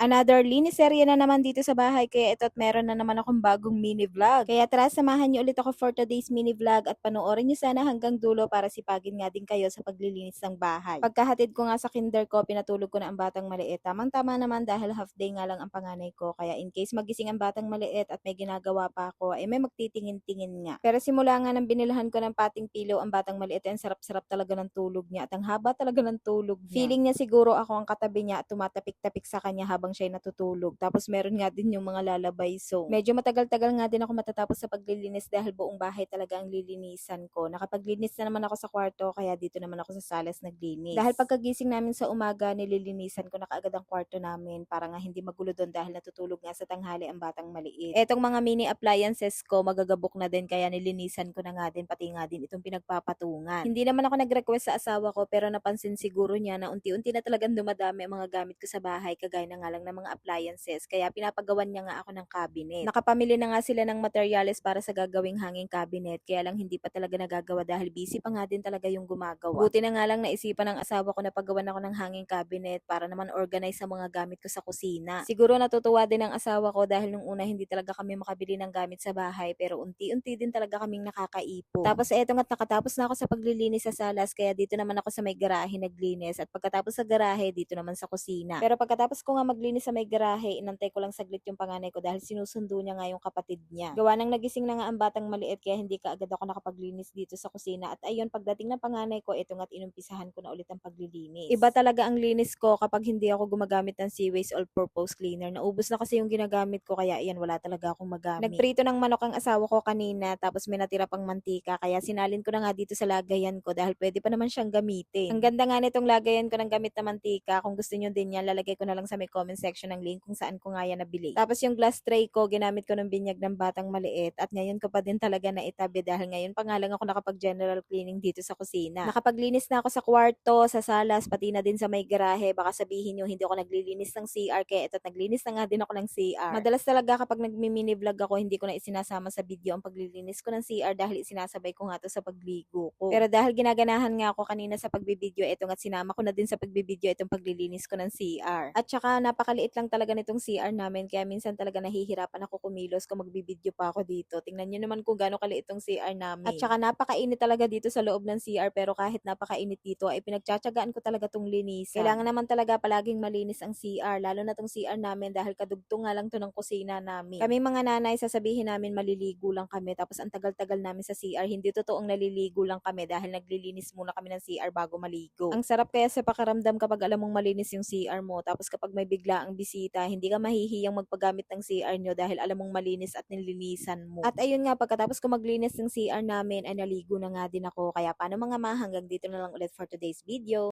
Another linis serye na naman dito sa bahay kaya ito at meron na naman akong bagong mini vlog. Kaya tara samahan niyo ulit ako for today's mini vlog at panoorin niyo sana hanggang dulo para sipagin nga din kayo sa paglilinis ng bahay. Pagkahatid ko nga sa kinder ko, pinatulog ko na ang batang maliit. Tamang-tama naman dahil half day nga lang ang panganay ko. Kaya in case magising ang batang maliit at may ginagawa pa ako, ay may magtitingin-tingin nga. Pero simula nga nang binilhan ko ng pating pillow ang batang maliit, ay ang sarap-sarap talaga ng tulog niya at ang haba talaga ng tulog niya. Feeling niya siguro ako ang katabi niya at tumatapik-tapik sa kanya habang siya'y natutulog. Tapos meron nga din yung mga lalabay song. Medyo matagal-tagal nga din ako matatapos sa paglilinis dahil buong bahay talaga ang lilinisan ko. Nakapaglinis na naman ako sa kwarto kaya dito naman ako sa salas naglinis. Dahil pagkagising namin sa umaga, nililinisan ko na kaagad ang kwarto namin para nga hindi magulo doon dahil natutulog nga sa tanghali ang batang maliit. Etong mga mini appliances ko magagabok na din kaya nilinisan ko na nga din pati nga din itong pinagpapatungan. Hindi naman ako nag-request sa asawa ko pero napansin siguro niya na unti-unti na talagang dumadami ang mga gamit ko sa bahay kagaya na nga lang ng mga appliances kaya pinapagawan niya nga ako ng cabinet. Nakapamili na nga sila ng materials para sa gagawing hanging cabinet kaya lang hindi pa talaga nagagawa dahil busy pa nga din talaga yung gumagawa. Buti na nga lang naisipan ng asawa ko na paggawan ako ng hanging cabinet para naman organize sa mga gamit ko sa kusina. Siguro natutuwa din ang asawa ko dahil nung una hindi talaga kami makabili ng gamit sa bahay pero unti-unti din talaga kaming nakakaipon. Tapos eto nga't nakatapos na ako sa paglilinis sa salas kaya dito naman ako sa may garahe naglinis at pagkatapos sa garahe dito naman sa kusina. Pero pagkatapos ko nga maglinis sa may garahe, inantay ko lang saglit yung panganay ko dahil sinusundo niya nga yung kapatid niya. Gawa nang nagising na nga ang batang maliit kaya hindi ka agad ako nakapaglinis dito sa kusina at ayun pagdating ng panganay ko, ito nga't inumpisahan ko na ulit ang paglilinis. Iba talaga ang linis ko kapag hindi ako gumagamit ng Seaways All-Purpose Cleaner. Naubos na kasi yung ginagamit ko kaya ayan wala talaga akong magamit. Nagprito ng manok ang asawa ko kanina tapos may natira pang mantika kaya sinalin ko na nga dito sa lagayan ko dahil pwede pa naman siyang gamitin. Ang ganda nga nitong lagayan ko ng gamit na mantika. Kung gusto nyo din yan, lalagay ko na lang sa may comment section ng link kung saan ko nga yan nabili. Tapos yung glass tray ko, ginamit ko ng binyag ng batang maliit at ngayon ko pa din talaga na itabi dahil ngayon pa nga lang ako nakapag general cleaning dito sa kusina. Nakapaglinis na ako sa kwarto, sa salas, pati na din sa may garahe. Baka sabihin nyo hindi ako naglilinis ng CR kaya ito naglinis na nga din ako ng CR. Madalas talaga kapag nagmi-mini vlog ako, hindi ko na isinasama sa video ang paglilinis ko ng CR dahil isinasabay ko nga to sa pagligo ko. Pero dahil ginaganahan nga ako kanina sa pagbibideo, ito nga sinama ko na din sa pagbibideo itong paglilinis ko ng CR. At saka napakaliit lang talaga nitong CR namin kaya minsan talaga nahihirapan ako kumilos kung magbibideo pa ako dito. Tingnan nyo naman kung gaano kaliit tong CR namin. At saka napakainit talaga dito sa loob ng CR pero kahit napakainit dito ay pinagtsatsagaan ko talaga tong linisan. Kailangan naman talaga palaging malinis ang CR lalo na tong CR namin dahil kadugtong nga lang to ng kusina namin. Kami mga nanay sasabihin namin maliligo lang kami tapos ang tagal-tagal namin sa CR hindi totoong naliligo lang kami dahil naglilinis muna kami ng CR bago maligo. Ang sarap kaya sa pakaramdam kapag alam mong malinis yung CR mo tapos kapag may bigla ang bisita hindi ka mahihiyang magpagamit ng CR nyo dahil alam mong malinis at nilinisan mo. At ayun nga pagkatapos ko maglinis ng CR namin ay naligo na nga din ako kaya paano mga ma hanggang dito na lang ulit for today's video.